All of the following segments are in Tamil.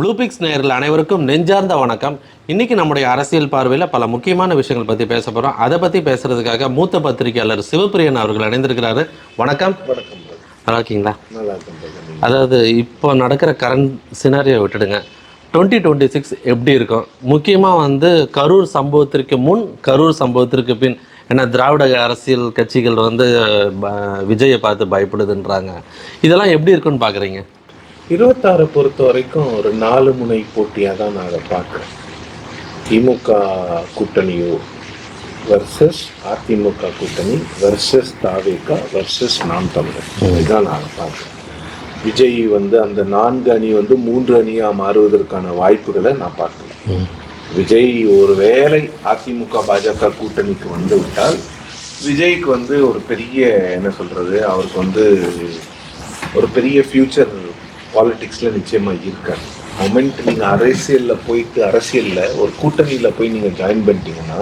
ப்ளூபிக்ஸ் நேயர்கள் அனைவருக்கும் நெஞ்சார்ந்த வணக்கம். இன்னைக்கு நம்முடைய அரசியல் பார்வையில் பல முக்கியமான விஷயங்கள் பற்றி பேச போகிறோம் அதை பற்றி பேசுறதுக்காக மூத்த பத்திரிகையாளர் சிவபிரியன் அவர்கள் இணைந்திருக்கிறாரு. வணக்கம். வணக்கம். நல்லா இருக்கீங்களா? அதாவது இப்போ நடக்கிற கரண்ட் சினாரியை விட்டுடுங்க. டுவெண்ட்டி டுவெண்ட்டி சிக்ஸ் எப்படி இருக்கும்? முக்கியமாக வந்து கரூர் சம்பவத்திற்கு முன் கரூர் சம்பவத்திற்கு பின் ஏன்னா திராவிட அரசியல் கட்சிகள் வந்து விஜயை பார்த்து பயப்படுதுன்றாங்க. இதெல்லாம் எப்படி இருக்குன்னு பார்க்குறீங்க இருபத்தாறை பொறுத்த வரைக்கும் ஒரு நாலு முனை போட்டியாக தான் நான் அதை பார்க்குறேன். திமுக கூட்டணியோ வர்சஸ் அதிமுக கூட்டணி வர்சஸ் தாவேகா வர்சஸ் நாம் தமிழர். இதுதான் நான் பார்க்குறோம் பார்க்குறேன். விஜய் வந்து அந்த நான்கு அணி வந்து மூன்று அணியாக மாறுவதற்கான வாய்ப்புகளை நான் பார்க்கல. விஜய் ஒரு வேலை அதிமுக பாஜக கூட்டணிக்கு வந்து விட்டால் விஜய்க்கு வந்து ஒரு பெரிய என்ன சொல்கிறது அவருக்கு வந்து ஒரு பெரிய ஃப்யூச்சர் பாலிடிக்ஸில் நிச்சயமாக இருக்காது மொமெண்ட் நீங்கள் அரசியலில் போயிட்டு அரசியலில் ஒரு கூட்டணியில் போய் நீங்கள் ஜாயின் பண்ணிட்டீங்கன்னா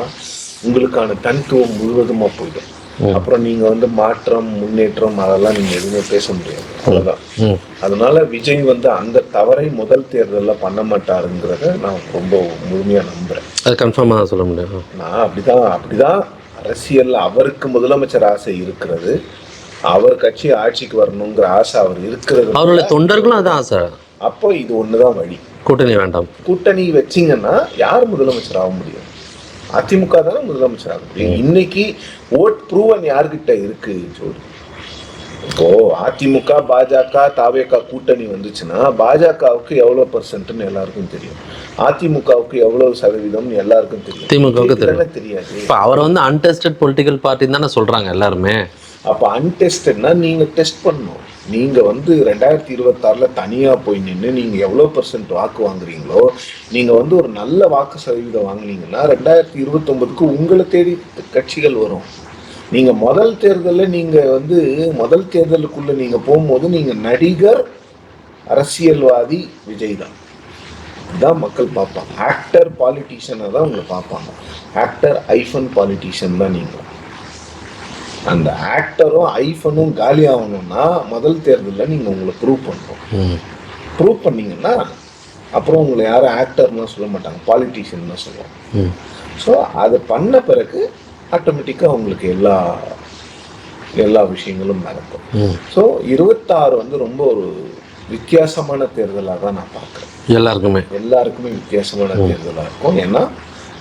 உங்களுக்கான தனித்துவம் முழுவதுமாக போயிடும். அப்புறம் நீங்கள் வந்து மாற்றம் முன்னேற்றம் அதெல்லாம் நீங்கள் எதுவுமே பேச முடியாது. அவ்வளோதான் ம். அதனால விஜய் வந்து அந்த தவறை முதல் தேர்தலில் பண்ண மாட்டாருங்கிறத நான் ரொம்ப முழுமையாக நம்புகிறேன் அது கன்ஃபார்மாக சொல்ல முடியும். நான் அப்படிதான் அப்படிதான் அரசியல்ல அவருக்கு முதலமைச்சர் ஆசை இருக்கிறது. அவர் கட்சி ஆட்சிக்கு வரணுங்கிற ஆசை அவர் இருக்கிறது. அவருடைய தொண்டர்களும் அதான் ஆசை. அப்போ இது ஒண்ணுதான் வழி. கூட்டணி வேண்டாம். கூட்டணி வச்சீங்கன்னா யார் முதலமைச்சர் ஆக முடியும்? அதிமுக தானே முதலமைச்சர் ஆக முடியும். இன்னைக்கு ஓட் ப்ரூவன் யார்கிட்ட இருக்கு ஜோடி? இப்போ அதிமுக பாஜக தாவேகா கூட்டணி வந்துச்சுன்னா பாஜகவுக்கு எவ்வளவு பர்சன்ட்னு எல்லாருக்கும் தெரியும். அதிமுகவுக்கு எவ்வளவு சதவீதம் எல்லாருக்கும் தெரியும். திமுகவுக்கு தெரியாது. இப்போ அவர் வந்து அன்டெஸ்டட் பொலிட்டிக்கல் பார்ட்டின்னு தானே சொல்கிறாங்க எல்லாருமே. அப்போ அன்டெஸ்டட்னா நீங்கள் டெஸ்ட் பண்ணணும். நீங்கள் வந்து ரெண்டாயிரத்தி இருபத்தாறில் தனியாக போய் நின்று நீங்கள் எவ்வளோ பர்சன்ட் வாக்கு வாங்குறீங்களோ நீங்கள் வந்து ஒரு நல்ல வாக்கு சதவீதம் வாங்குனீங்கன்னா ரெண்டாயிரத்தி இருபத்தொம்பதுக்கு உங்களை தேடி கட்சிகள் வரும். நீங்கள் முதல் தேர்தலில் நீங்கள் வந்து முதல் தேர்தலுக்குள்ளே நீங்கள் போகும்போது நீங்கள் நடிகர் அரசியல்வாதி விஜய் தான் தான் மக்கள் பார்ப்பாங்க. ஆக்டர் பாலிட்டிஷியனை தான் உங்களை பார்ப்பாங்க. ஆக்டர் ஐஃபன் பாலிட்டிஷியன் தான் நீங்கள் அந்த ஆக்டரும் ஐஃபனும் காலி ஆகணும்னா முதல் தேர்தலில் நீங்கள் உங்களை ப்ரூவ் பண்ணணும். ம். ப்ரூவ் பண்ணீங்கன்னா அப்புறம் உங்களை யாரும் ஆக்டர்னு சொல்ல மாட்டாங்க பாலிட்டிஷியன் தான் சொல்லுவாங்க ஸோ அதை பண்ண பிறகு ஆட்டோமேட்டிக்காக உங்களுக்கு எல்லா எல்லா விஷயங்களும் நடக்கும். ஸோ இருபத்தாறு வந்து ரொம்ப ஒரு வித்தியாசமான தேர்தலாக தான் நான் பார்க்குறேன். எல்லாருக்குமே. எல்லாருக்குமே வித்தியாசமான தேர்தலாக இருக்கும். ஏன்னா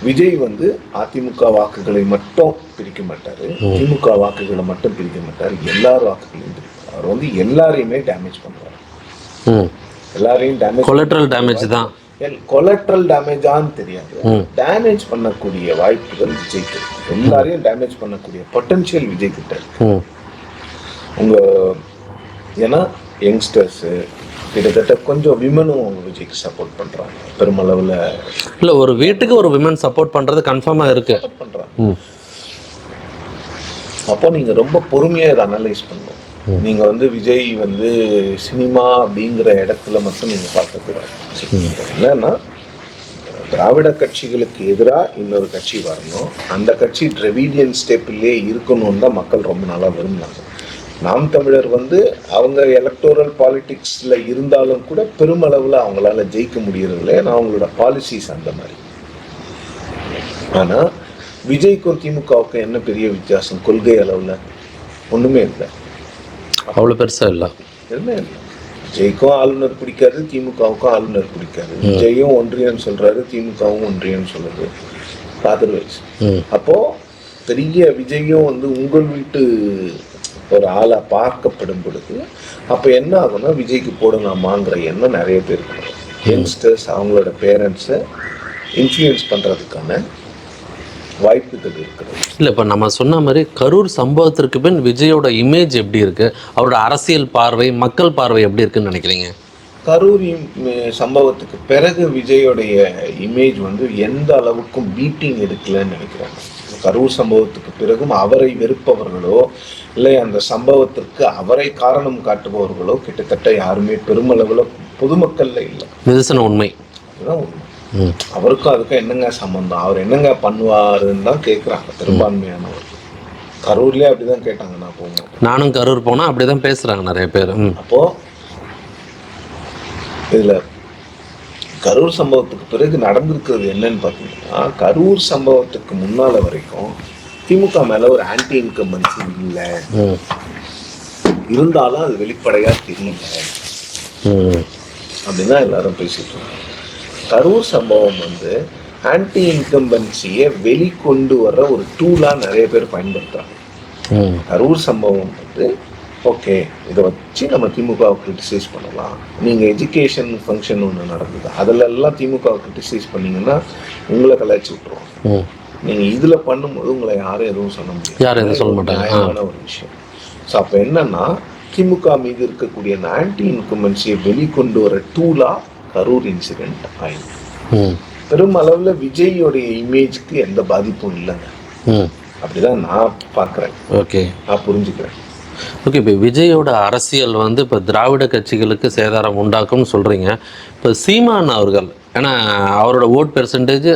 விஜய் வந்து அதிமுக வாக்குகளை மட்டும் பிரிக்க மாட்டாரு. திமுக வாக்குகளை மட்டும் பிரிக்க மாட்டார். எல்லார் வாக்குகளையும் பிரிப்பார். அவர் வந்து எல்லாரையுமே டேமேஜ் பண்ணுவார் எல்லாரையும் டேமேஜ் கொலட்ரல் டேமேஜ் தான். கொலட்ரல் டேமேஜான்னு தெரியாது. டேமேஜ் பண்ணக்கூடிய வாய்ப்புகள் விஜய்க்கு. எல்லாரையும் டேமேஜ் பண்ணக்கூடிய பொட்டன்ஷியல் விஜய் கிட்ட இருக்கு உங்க ஏன்னா யங்ஸ்டர்ஸு கிட்டத்தட்ட கொஞ்சம் விமனும் விஜய்க்கு சப்போர்ட் பண்றாங்க. பெருமளவில் இல்லை ஒரு வீட்டுக்கு ஒரு விமன் சப்போர்ட் பண்ணுறது கன்ஃபார்மாக பண்றாங்க. ம். அப்போ நீங்க ரொம்ப பொறுமையா இதை அனலைஸ் பண்ணணும். நீங்க வந்து விஜய் வந்து சினிமா அப்படிங்கிற இடத்துல மட்டும் நீங்க பார்க்கக்கூடாது. என்னன்னா திராவிட கட்சிகளுக்கு எதிராக இன்னொரு கட்சி வரணும். அந்த கட்சி டிரெவிடியன் ஸ்டெப்பிலே இருக்கணும்னு தான் மக்கள் ரொம்ப நாளாக விரும்பினாங்க. நாம் தமிழர் வந்து அவங்க எலக்டோரல் பாலிடிக்ஸில் இருந்தாலும் கூட பெருமளவில் அவங்களால ஜெயிக்க முடியறதில்ல. ஏன்னா அவங்களோட பாலிசிஸ் அந்த மாதிரி. ஆனால் விஜய்க்கும் திமுகவுக்கும் என்ன பெரிய வித்தியாசம்? கொள்கை அளவில் ஒன்றுமே இல்லை. அவ்வளோ பெருசாக இல்லை. எதுவுமே இல்லை. விஜய்க்கும் ஆளுநர் பிடிக்காது திமுகவுக்கும் ஆளுநர் பிடிக்காது. விஜயும் ஒன்றியன்னு சொல்றாரு திமுகவும் ஒன்றியன்னு சொல்லுது அதர்வைஸ் ம். அப்போ பெரிய விஜயும் வந்து உங்கள் வீட்டு ஒரு ஆளா பார்க்கப்படும் பொழுது அப்போ என்ன ஆகும்னா விஜய்க்கு போடலாமாங்கிற எண்ணம் நிறைய பேருக்கு யங்ஸ்டர்ஸ் அவங்களோட பேரண்ட்ஸை இன்ஃப்ளூயன்ஸ் பண்றதுக்கான வாய்ப்புகள் இருக்கிறது. இல்லை இப்போ நம்ம சொன்ன மாதிரி கரூர் சம்பவத்திற்கு பின் விஜயோட இமேஜ் எப்படி இருக்குது அவரோட அரசியல் பார்வை மக்கள் பார்வை எப்படி இருக்குன்னு நினைக்கிறீங்க? கரூர் சம்பவத்துக்கு பிறகு விஜயோடைய இமேஜ் வந்து எந்த அளவுக்கும் பீட்டிங் எடுக்கலன்னு நினைக்கிறாங்க. கரூர் சம்பவத்துக்கு பிறகும் அவரை வெறுப்பவர்களோ இல்லை அந்த சம்பவத்திற்கு அவரை காரணம் காட்டுபவர்களோ கிட்டத்தட்ட யாருமே பெருமளவில் பொதுமக்கள்ல இல்லை. நிதர்சன உண்மை. அதுதான் உண்மை. ம் அவருக்கும் அதுக்கும் என்னங்க சம்பந்தம்? அவர் என்னங்க பண்ணுவாருன்னு தான் கேட்குறாங்க பெரும்பான்மையானவர். கரூர்லேயே அப்படிதான் கேட்டாங்க நான் போகும்போது. நானும் கரூர் போனால் அப்படி தான் பேசுகிறாங்க நிறைய பேர். ம். அப்போ இதுல கரூர் சம்பவத்துக்கு பிறகு நடந்திருக்கிறது என்னன்னு பார்த்தீங்கன்னா கரூர் சம்பவத்துக்கு முன்னால வரைக்கும் திமுக மேல ஒரு ஆன்டி இன்கம்பன்சி இல்லை. இருந்தாலும் அது வெளிப்படையா தெரியல. அப்படின்னு தான் எல்லாரும் பேசிட்டு இருக்காங்க. கரூர் சம்பவம் வந்து ஆன்டி இன்கம்பன்சியை வெளிக்கொண்டு வர்ற ஒரு டூலா நிறைய பேர் பயன்படுத்துறாங்க. ம். கரூர் சம்பவம் வந்து ஓகே இதை வச்சு நம்ம திமுகவை கிரிட்டிசைஸ் பண்ணலாம். நீங்கள் எஜுகேஷன் ஃபங்க்ஷன் ஒன்று நடந்தது அதில் எல்லாம் திமுகவை கிரிட்டிசைஸ் பண்ணீங்கன்னா உங்களை கலாய்ச்சி விட்ருவாங்க ம். நீங்கள் இதில் பண்ணும்போது உங்களை யாரும் எதுவும் சொல்ல முடியாது. யாரும் எதுவும் சொல்ல மாட்டாங்க. ஒரு விஷயம். ஸோ அப்போ என்னன்னா திமுக மீது இருக்கக்கூடிய அந்த ஆன்டி இன்கம்பன்சியை வெளிக்கொண்டு வர டூலா கரூர் இன்சிடென்ட் ஆயிடுச்சு. ம். பெருமளவில் விஜயோடைய இமேஜ்க்கு எந்த பாதிப்பும் இல்லைங்க ம். அப்படிதான் நான் பார்க்குறேன். ஓகே. நான் புரிஞ்சுக்கிறேன். ஓகே இப்போ விஜயோட அரசியல் வந்து இப்போ திராவிட கட்சிகளுக்கு சேதாரம் உண்டாக்கும்னு சொல்கிறீங்க இப்போ சீமான் அவர்கள் ஏன்னா அவரோட ஓட் பெர்சன்டேஜ்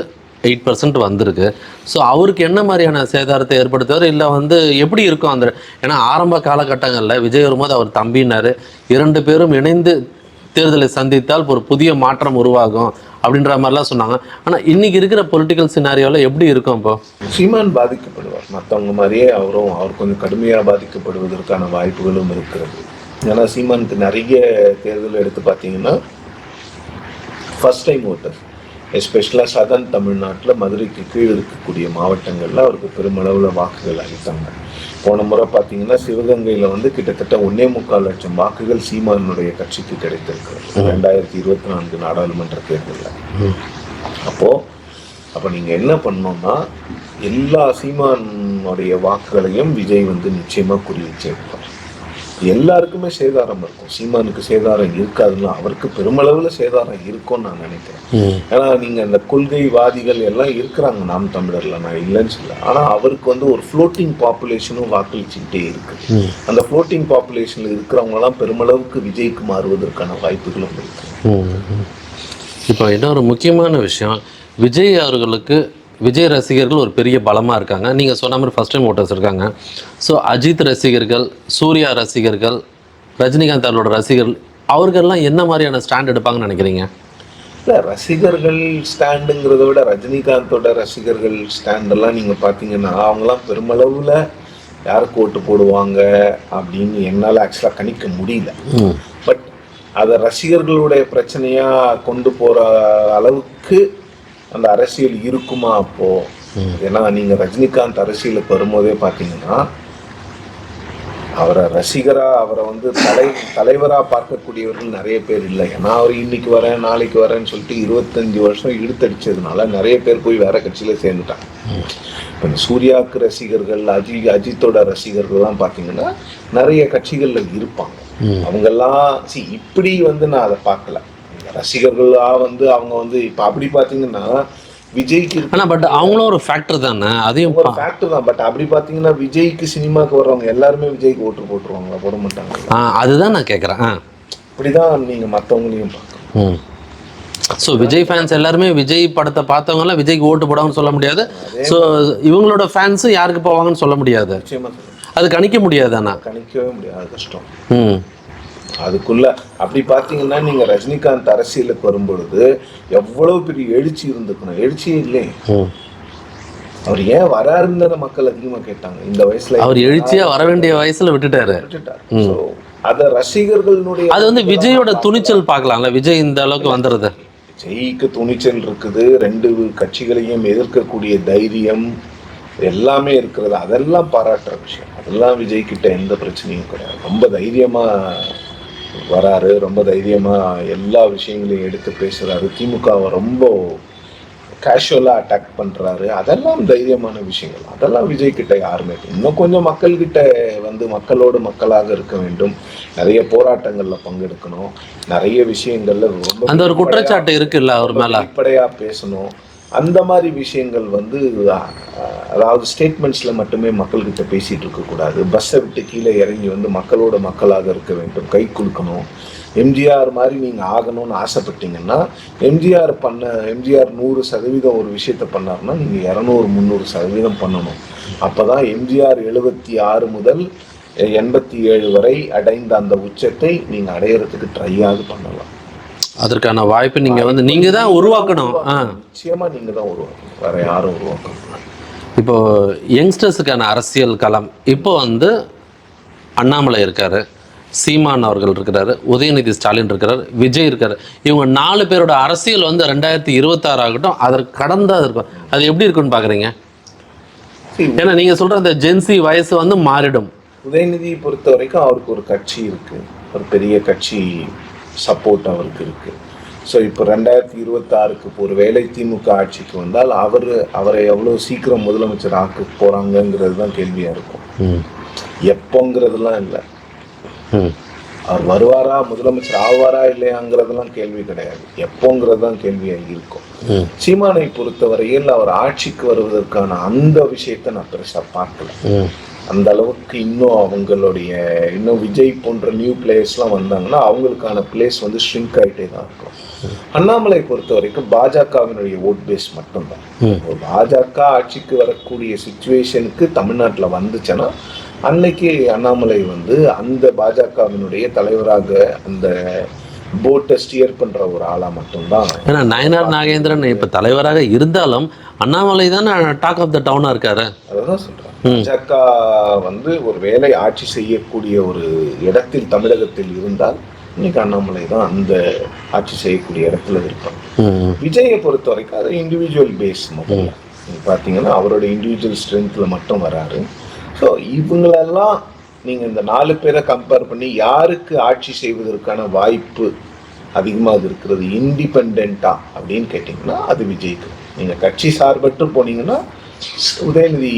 எயிட் பர்சன்ட் வந்திருக்கு. ஸோ அவருக்கு என்ன மாதிரியான சேதாரத்தை ஏற்படுத்துவார்? இல்லை வந்து எப்படி இருக்கும் அந்த ஏன்னா ஆரம்ப காலகட்டங்களில் விஜய் வரும்போது அவர் தம்பினார் இரண்டு பேரும் இணைந்து தேர்தலை சந்தித்தால் ஒரு புதிய மாற்றம் உருவாகும் அப்படின்ற மாதிரிலாம் சொன்னாங்க. ஆனால் இன்னைக்கு இருக்கிற பொலிட்டிக்கல் சினாரியோவில் எப்படி இருக்கும் இப்போ? சீமான் பாதிக்கப்படுவார். மற்றவங்க மாதிரியே அவரும் அவர் கொஞ்சம் கடுமையாக பாதிக்கப்படுவதற்கான வாய்ப்புகளும் இருக்கிறது. ஏன்னா சீமானுக்கு நிறைய தேர்தல் எடுத்து பார்த்தீங்கன்னா ஃபஸ்ட் டைம் ஓட்டர் எஸ்பெஷலாக சதன் தமிழ்நாட்டில் மதுரைக்கு கீழ் இருக்கக்கூடிய மாவட்டங்களில் அவருக்கு பெருமளவில் வாக்குகள் அளித்தாங்க. போன முறை பார்த்தீங்கன்னா சிவகங்கையில் வந்து கிட்டத்தட்ட ஒன்னே முக்கால் லட்சம் வாக்குகள் சீமானுடைய கட்சிக்கு கிடைத்திருக்கிறது. ரெண்டாயிரத்தி இருபத்தி நான்கு நாடாளுமன்ற தேர்தலில். அப்போ அப்போ நீங்கள் என்ன பண்ணோம்னா எல்லா சீமானுடைய வாக்குகளையும் விஜய் வந்து நிச்சயமாக குறி வச்சிருப்பார். எல்லாருக்குமே சேதாரம் இருக்கும். சீமானுக்கு சேதாரம் இருக்காதுன்னா அவருக்கு பெருமளவில் சேதாரம் இருக்கும்னு நான் நினைக்கிறேன். ஏன்னா நீங்கள் அந்த கொள்கைவாதிகள் எல்லாம் இருக்கிறாங்க நாம் தமிழர்ல நான் இல்லைன்னு சொல்ல ஆனால் அவருக்கு வந்து ஒரு ஃப்ளோட்டிங் பாப்புலேஷனும் வாக்களிச்சுக்கிட்டே இருக்கு. அந்த ஃப்ளோட்டிங் பாப்புலேஷனில் இருக்கிறவங்கலாம் பெருமளவுக்கு விஜய்க்கு மாறுவதற்கான வாய்ப்புகளும் இருக்கு. இப்போ இன்னொரு முக்கியமான விஷயம். விஜய் அவர்களுக்கு விஜய் ரசிகர்கள் ஒரு பெரிய பலமாக இருக்காங்க. நீங்கள் சொன்ன மாதிரி ஃபஸ்ட் டைம் ஓட்டர்ஸ் இருக்காங்க. ஸோ அஜித் ரசிகர்கள் சூர்யா ரசிகர்கள் ரஜினிகாந்த் அவரோட ரசிகர்கள் அவர்கள்லாம் என்ன மாதிரியான ஸ்டாண்ட் எடுப்பாங்கன்னு நினைக்கிறீங்க? இல்லை ரசிகர்கள் ஸ்டாண்டுங்கிறத விட ரஜினிகாந்தோட ரசிகர்கள் ஸ்டாண்டெல்லாம் நீங்கள் பார்த்தீங்கன்னா அவங்களாம் பெருமளவில் யாருக்கு ஓட்டு போடுவாங்க அப்படின்னு என்னால் ஆக்சுவலாக கணிக்க முடியல. பட் அதை ரசிகர்களுடைய பிரச்சனையாக கொண்டு போகிற அளவுக்கு அந்த அரசியல் இருக்குமா அப்போ? ஏன்னா நீங்கள் ரஜினிகாந்த் அரசியலுக்கு வரும்போதே பார்த்தீங்கன்னா அவரை ரசிகரா அவரை வந்து தலை தலைவராக பார்க்கக்கூடியவர்கள் நிறைய பேர் இல்லை. ஏன்னா அவர் இன்னைக்கு வரேன் நாளைக்கு வரேன்னு சொல்லிட்டு இருபத்தஞ்சு வருஷம் இழுத்தடிச்சதுனால நிறைய பேர் போய் வேற கட்சியில சேர்ந்துட்டாங்க. இப்போ இந்த சூர்யாவுக்கு ரசிகர்கள் அஜி அஜித்தோட ரசிகர்கள்லாம் பார்த்தீங்கன்னா நிறைய கட்சிகளில் இருப்பாங்க. அவங்கெல்லாம் சி இப்படி வந்து நான் அதை பார்க்கல. ரசிகர்களா வந்து அவங்க வந்து இப்போ அப்படி பார்த்தீங்கன்னா விஜய்க்கு ஆனால் பட் அவங்களும் ஒரு ஃபேக்டர் தானே? அதையும் ஒரு ஃபேக்டர் தான். பட் அப்படி பார்த்தீங்கன்னா விஜய்க்கு சினிமாக்கு வர்றவங்க எல்லாருமே விஜய்க்கு ஓட்டு போட்டுருவாங்களா? போட மாட்டாங்க ஆ அதுதான் நான் கேட்குறேன் ஆ. இப்படிதான் நீங்க மற்றவங்களையும் பார்க்கணும். ஸோ விஜய் ஃபேன்ஸ் எல்லாருமே விஜய் படத்தை பார்த்தவங்கலாம் விஜய்க்கு ஓட்டு போடாங்கன்னு சொல்ல முடியாது. ஸோ இவங்களோட ஃபேன்ஸு யாருக்கு போவாங்கன்னு சொல்ல முடியாது. அது கணிக்க முடியாது ஆனா. கணிக்கவே முடியாது. கஷ்டம். ம். அதுக்குள்ள அப்படி பார்த்தீங்கன்னா நீங்க ரஜினிகாந்த் அரசியலுக்கு வரும்பொழுது எவ்வளவு பெரிய எழுச்சி இருந்துக்கணும் எழுச்சியே இல்லையே. ம். அவர் ஏன் வராருன்னு மக்கள் அதிகமா கேட்டாங்க. இந்த வயசுல அவர் எழுச்சியா வர வேண்டிய வயசுல விட்டுட்டாரு. விட்டுட்டார். அத ரசிகர்களுடைய அது வந்து விஜயோட துணிச்சல் பார்க்கலாம்ல. விஜய் இந்த அளவுக்கு வந்துடுது. ஜெயிக்கு துணிச்சல் இருக்குது. ரெண்டு கட்சிகளையும் எதிர்க்கக்கூடிய தைரியம் எல்லாமே இருக்கிறது. அதெல்லாம் பாராட்டுற விஷயம். அதெல்லாம் விஜய் கிட்ட எந்த பிரச்சனையும் கிடையாது. ரொம்ப தைரியமா வராரு ரொம்ப தைரியமா எல்லா விஷயங்களையும் எடுத்து பேசுறாரு. திமுகவை ரொம்ப கேஷுவலாக அட்டாக் பண்றாரு. அதெல்லாம் தைரியமான விஷயங்கள். அதெல்லாம் விஜய் கிட்ட யாருமே. இன்னும் கொஞ்சம் மக்கள்கிட்ட வந்து மக்களோடு மக்களாக இருக்க வேண்டும். நிறைய போராட்டங்கள்ல பங்கெடுக்கணும். நிறைய விஷயங்கள்ல ரொம்ப அந்த ஒரு குற்றச்சாட்டு இருக்குல்ல அவர் மேல? வெளிப்படையா பேசணும். அந்த மாதிரி விஷயங்கள் வந்து அதாவது ஸ்டேட்மெண்ட்ஸில் மட்டுமே மக்கள்கிட்ட பேசிகிட்டு இருக்கக்கூடாது பஸ்ஸை விட்டு கீழே இறங்கி வந்து மக்களோட மக்களாக இருக்க வேண்டும். கை கொடுக்கணும் எம்ஜிஆர் மாதிரி நீங்கள் ஆகணும்னு ஆசைப்பட்டீங்கன்னா எம்ஜிஆர் பண்ண எம்ஜிஆர் நூறு சதவீதம் ஒரு விஷயத்த பண்ணாருன்னா நீங்கள் இரநூறு முந்நூறு சதவீதம் பண்ணணும். அப்போ தான் எம்ஜிஆர் எழுபத்தி ஆறு முதல் எண்பத்தி ஏழு வரை அடைந்த அந்த உச்சத்தை நீங்கள் அடையிறதுக்கு ட்ரையாவது பண்ணலாம். அதற்கான வாய்ப்பு நீங்கள் வந்து நீங்கள் தான் உருவாக்கணும். ஆ. நிச்சயமா நீங்க தான் உருவாக்கணும். வேற யாரும் உருவாக்க முடியாது இப்போ யங்ஸ்டர்ஸுக்கான அரசியல் களம். இப்போ வந்து அண்ணாமலை இருக்காரு சீமான் அவர்கள் இருக்கிறாரு உதயநிதி ஸ்டாலின் இருக்காரு விஜய் இருக்காரு. இவங்க நாலு பேரோட அரசியல் வந்து ரெண்டாயிரத்தி இருபத்தாறு ஆகட்டும் அதற்கு கடந்தா இருக்கும் அது எப்படி இருக்குன்னு பார்க்குறீங்க ஏன்னா நீங்கள் சொல்கிற அந்த ஜென்சி வயசு வந்து மாறிடும். உதயநிதியை பொறுத்த வரைக்கும் அவருக்கு ஒரு கட்சி இருக்கு. ஒரு பெரிய கட்சி சப்போர்ட் அவருக்கு இருக்கு. ஸோ இப்போ ரெண்டாயிரத்தி இருபத்தாறுக்கு இப்போ ஒரு வேலை திமுக ஆட்சிக்கு வந்தால் அவர் அவரை எவ்வளோ சீக்கிரம் முதலமைச்சர் ஆக்க போறாங்கங்கிறது தான் கேள்வியா இருக்கும். எப்போங்கிறதுலாம் இல்லை. அவர் வருவாரா முதலமைச்சர் ஆவாரா இல்லையாங்கிறதெல்லாம் கேள்வி கிடையாது. எப்போங்கிறது தான் கேள்வியாக இருக்கும். சீமானை பொறுத்தவரையில் அவர் ஆட்சிக்கு வருவதற்கான அந்த விஷயத்தை நான் பெருசா பார்க்கல. அந்த அளவுக்கு இன்னும் அவங்களுடைய இன்னும் விஜய் போன்ற நியூ பிளேயர்ஸ்லாம் வந்தாங்கன்னா அவங்களுக்கான பிளேஸ் வந்து ஷ்ரிங்க் ஆகிட்டே தான் இருக்கும். அண்ணாமலை பொறுத்த வரைக்கும் பாஜகவினுடைய ஓட் பேஸ் மட்டும்தான். பாஜக ஆட்சிக்கு வரக்கூடிய சுச்சுவேஷனுக்கு தமிழ்நாட்டில் வந்துச்சுன்னா அன்னைக்கு அண்ணாமலை வந்து அந்த பாஜகவினுடைய தலைவராக அந்த போட்டை ஸ்டியர் பண்ற ஒரு ஆளா மட்டும்தான். ஏன்னா நயனார் நாகேந்திரன் இப்போ தலைவராக இருந்தாலும் அண்ணாமலை தானே டாக் ஆஃப் த டவுனாக இருக்காரு. அததான் சொல்றேன். பாஜக வந்து ஒரு வேலை ஆட்சி செய்யக்கூடிய ஒரு இடத்தில் தமிழகத்தில் இருந்தால் இன்னைக்கு அண்ணாமலை தான் அந்த ஆட்சி செய்யக்கூடிய இடத்துல இருப்பார். ம். விஜயை பொறுத்த வரைக்கும் அது இண்டிவிஜுவல் பேஸ் மட்டும். பார்த்தீங்கன்னா அவரோட இண்டிவிஜுவல் ஸ்ட்ரென்த்ல மட்டும் வராரு. ஸோ இவங்களெல்லாம் நீங்க இந்த நாலு பேரை கம்பேர் பண்ணி யாருக்கு ஆட்சி செய்வதற்கான வாய்ப்பு அதிகமாக இருக்கிறது? இண்டிபெண்டா அப்படின்னு கேட்டிங்கன்னா அது விஜய்க்கு. நீங்க கட்சி சார்பற்று போனீங்கன்னா உதயநிதி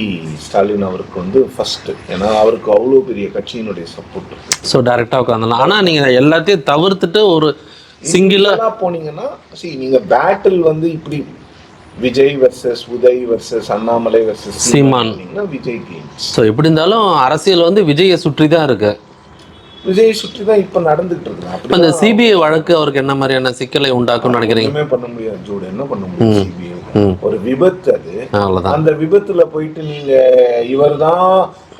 ஸ்டாலின் அவருக்கு வந்து ஃபர்ஸ்ட் ஏன்னா அவருக்கு அவ்வளோ பெரிய கட்சியினுடைய சப்போர்ட் ஸோ டேரெக்டாக உட்காந்துலாம் ஆனால் நீங்கள் எல்லாத்தையும் தவிர்த்துட்டு ஒரு சிங்கிளாக சிங்கிளா போனீங்கன்னா see நீங்க பேட்டில் வந்து இப்படி Vijay versus Uday versus Annamalai versus Seeman. Vijay games so எப்படி இருந்தாலும் அரசியல் வந்து விஜயை சுற்றி தான் இருக்கு. விஜய் சுற்றி தான் இப்ப நடந்துகிட்டு இருக்கு. இப்போ இந்த சிபிஐ வழக்கு அவருக்கு என்ன மாதிரியான சிக்கலை உண்டாக்கும்னு நினைக்கிறீங்க? பண்ண முடியாது ஜோடு. என்ன பண்ண முடியும் சிபிஐ ஒரு விபத்து அது. அந்த விபத்துல போயிட்டு நீங்க இவர்தான்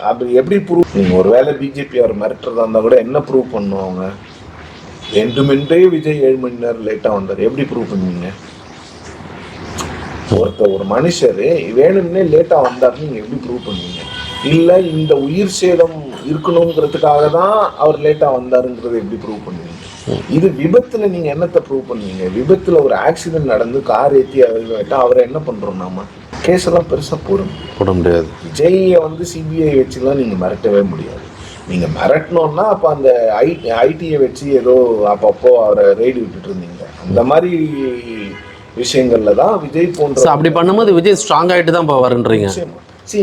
அப்படி எப்படி ப்ரூவ் நீங்க ஒருவேளை பிஜேபி அவர் மிரட்டுறதா இருந்தா கூட என்ன ப்ரூவ் பண்ணுவாங்க வேண்டுமென்றே விஜய் ஏழு மணி நேரம் லேட்டா வந்தார். எப்படி ப்ரூவ் பண்ணுவீங்க ஒருத்த ஒரு மனுஷர் வேணும்னே லேட்டா வந்தாருன்னு நீங்க எப்படி ப்ரூவ் பண்ணுவீங்க இல்ல இந்த உயிர் சேதம் இருக்கணுங்கிறதுக்காக தான் அவர் லேட்டா வந்தாருங்கிறத எப்படி ப்ரூவ் பண்ணுவீங்க இது விபத்துல நீங்க என்னத்தை ப்ரூவ் பண்ணுவீங்க? விபத்துல ஒரு ஆக்சிடென்ட் நடந்து கார் ஏத்தி அவர் அவரை என்ன பண்றோம் நாம? கேஸ் எல்லாம் பெருசா போடும். போட முடியாது. விஜயை வந்து சிபிஐ வச்சுலாம் நீங்க மிரட்டவே முடியாது. நீங்க மிரட்டணும்னா அப்ப அந்த ஐ ஐடியை வச்சு ஏதோ அப்பப்போ அவரை ரெய்டு விட்டுட்டு இருந்தீங்க. அந்த மாதிரி விஷயங்கள்ல தான் விஜய் போன்ற அப்படி பண்ணும்போது விஜய் ஸ்ட்ராங் ஆகிட்டு தான் போவாருன்றீங்க. சி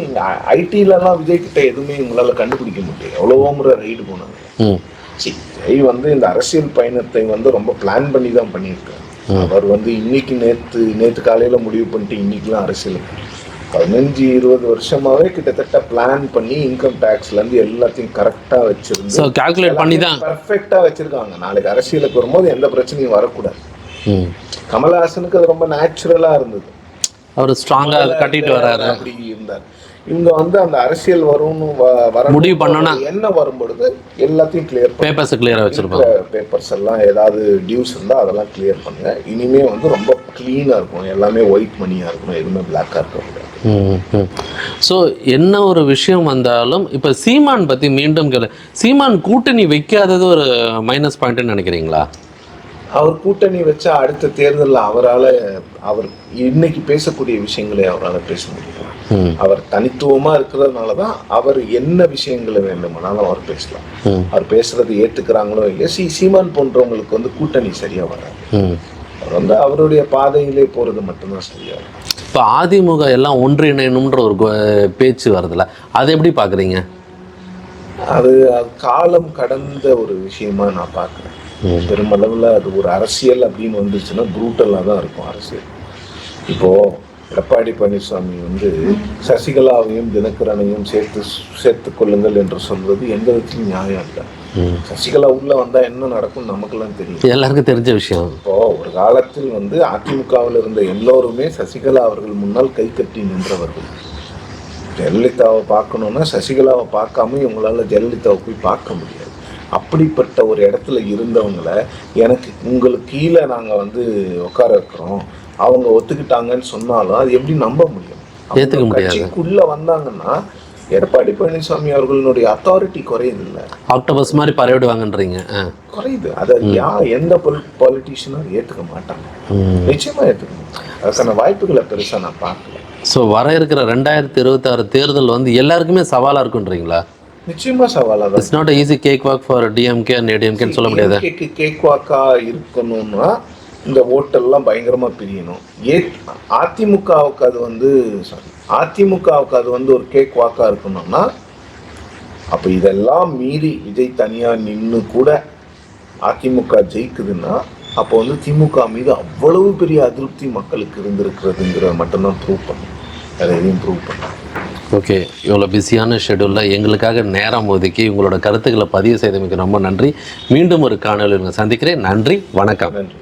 ஐடிலலாம் விஜய் கிட்ட எதுவுமே உங்களால கண்டுபிடிக்க முடியாது எவ்வளவோ முறை ரைடு போனாங்க. ம். சி விஜய் வந்து இந்த அரசியல் பயணத்தை வந்து ரொம்ப பிளான் பண்ணி தான் பண்ணியிருக்காரு அவர் வந்து இன்னைக்கு நேத்து நேத்து காலையில முடிவு பண்ணிட்டு இன்னைக்குலாம் அரசியல் பதினஞ்சு இருபது வருஷமாவே கிட்டத்தட்ட பிளான் பண்ணி இன்கம் டேக்ஸ்ல இருந்து எல்லாத்தையும் கரெக்டா வச்சிருந்து கால்குலேட் பண்ணி தான் பர்ஃபெக்டா வச்சிருக்காங்க. நாளைக்கு அரசியலுக்கு வரும்போது எந்த பிரச்சனையும் வரக்கூடாது. கமலஹாசனுக்கு அது ரொம்ப நேச்சுரலா இருந்தது. அவர் ஸ்ட்ராங்காக கட்டிட்டு வராரு. அப்படி இருந்தார். இவங்க வந்து அந்த அரசியல் வரும்னு வர முடிவு பண்ணோன்னா என்ன வரும்பொழுது எல்லாத்தையும் கிளியர் பேப்பர்ஸை கிளியராக வச்சுருப்பாங்க. பேப்பர்ஸ் எல்லாம் ஏதாவது டியூஸ் இருந்தா அதெல்லாம் கிளியர் பண்ணுங்க. இனிமே வந்து ரொம்ப க்ளீனா இருக்கும் எல்லாமே ஒயிட் மணியா இருக்கணும். எதுவுமே பிளாக்கா இருக்க கூடாது ஸோ என்ன ஒரு விஷயம் வந்தாலும் இப்போ சீமான் பற்றி மீண்டும் கேளு. சீமான் கூட்டணி வைக்காதது ஒரு மைனஸ் பாயிண்ட்னு நினைக்கிறீங்களா? அவர் கூட்டணி வச்சா அடுத்த தேர்தலில் அவரால அவர் இன்னைக்கு பேசக்கூடிய விஷயங்களை அவரால் பேச முடியும் அவர் தனித்துவமா இருக்கிறதுனால தான் அவர் என்ன விஷயங்களை வேண்டுமானாலும் அவர் பேசலாம். அவர் பேசுறது ஏத்துக்கிறாங்களோ இல்லையோ சி சீமான் போன்றவங்களுக்கு வந்து கூட்டணி சரியா வராது. அவர் வந்து அவருடைய பாதையிலே போறது மட்டும்தான் சரியா இப்போ அதிமுக எல்லாம் ஒன்றிணையணுன்ற ஒரு பேச்சு வருதுல்ல. அதை எப்படி பார்க்குறீங்க அது காலம் கடந்த ஒரு விஷயமா நான் பார்க்குறேன் பெருமளவில் அது ஒரு அரசியல் அப்படின்னு வந்துச்சுன்னா ப்ரூட்டலாக தான் இருக்கும் அரசியல். இப்போ எடப்பாடி பழனிசாமி வந்து சசிகலாவையும் தினகரனையும் சேர்த்து சேர்த்து கொள்ளுங்கள் என்று சொல்வது எந்த விதத்திலும் நியாயம் இல்லை. சசிகலா உள்ள வந்தா என்ன நடக்கும் நமக்கெல்லாம் தெரியும். எல்லாருக்கும் தெரிஞ்ச விஷயம். இப்போ ஒரு காலத்தில் வந்து அதிமுகவில் இருந்த எல்லோருமே சசிகலா அவர்கள் முன்னால் கை கட்டி நின்றவர்கள். ஜெயலலிதாவை பார்க்கணுன்னா சசிகலாவை பார்க்காம இவங்களால ஜெயலலிதாவை போய் பார்க்க முடியாது அப்படிப்பட்ட ஒரு இடத்துல இருந்தவங்கள எனக்கு உங்களுக்கு கீழே நாங்கள் வந்து உட்கார இருக்கிறோம் அவங்க ஒத்துக்கிட்டாங்கன்னு சொன்னாலும் அது எப்படி நம்ப முடியும்? ஏத்துக்க முடியாது. கட்சிக்குள்ள வந்தாங்கன்னா எடப்பாடி பழனிசாமி அவர்களுடைய அத்தாரிட்டி குறையுது இல்லை ஆக்டோபஸ் மாதிரி பரவிடுவாங்கன்றீங்க. குறையுது. அதை யா எந்த பாலிட்டிஷியனும் ஏற்றுக்க மாட்டாங்க. ம். நிச்சயமா ஏற்றுக்க மாட்டாங்க. அதுக்கான வாய்ப்புகளை பெருசா நான் பார்க்கல. ஸோ வர இருக்கிற ரெண்டாயிரத்தி இருபத்தாறு தேர்தல் வந்து எல்லாருக்குமே சவாலாக இருக்குன்றீங்களா? நிச்சயமா சவாலாக it's not easy cake walk for DMK and ஏடிஎம்கேன்னு சொல்ல முடியாது? கேக்கு கேக் வாக்கா இருக்கணும்னா இந்த ஓட்டெல்லாம் பயங்கரமா பிரியணும். ஏ அதிமுகவுக்கு அது வந்து sorry, அதிமுகவுக்கு அது வந்து ஒரு கேக் வாக்கா இருக்கணும்னா அப்ப இதெல்லாம் மீறி விஜய் தனியா நின்னு கூட அதிமுக ஜெயிக்குதுன்னா அப்போ வந்து திமுக மீது அவ்வளவு பெரிய அதிருப்தி மக்களுக்கு இருந்திருக்கிறதுங்கிறத மட்டும்தான் ப்ரூவ் பண்ணும் அதை எதையும் ப்ரூவ் பண்ணும் ஓகே இவ்வளோ பிஸியான ஷெடியூலில் எங்களுக்காக நேரம் ஒதுக்கி உங்களோட கருத்துக்களை பதிவு செய்தமைக்கு ரொம்ப நன்றி. மீண்டும் ஒரு காணொலி சந்திக்கிறேன். நன்றி வணக்கம். நன்றி.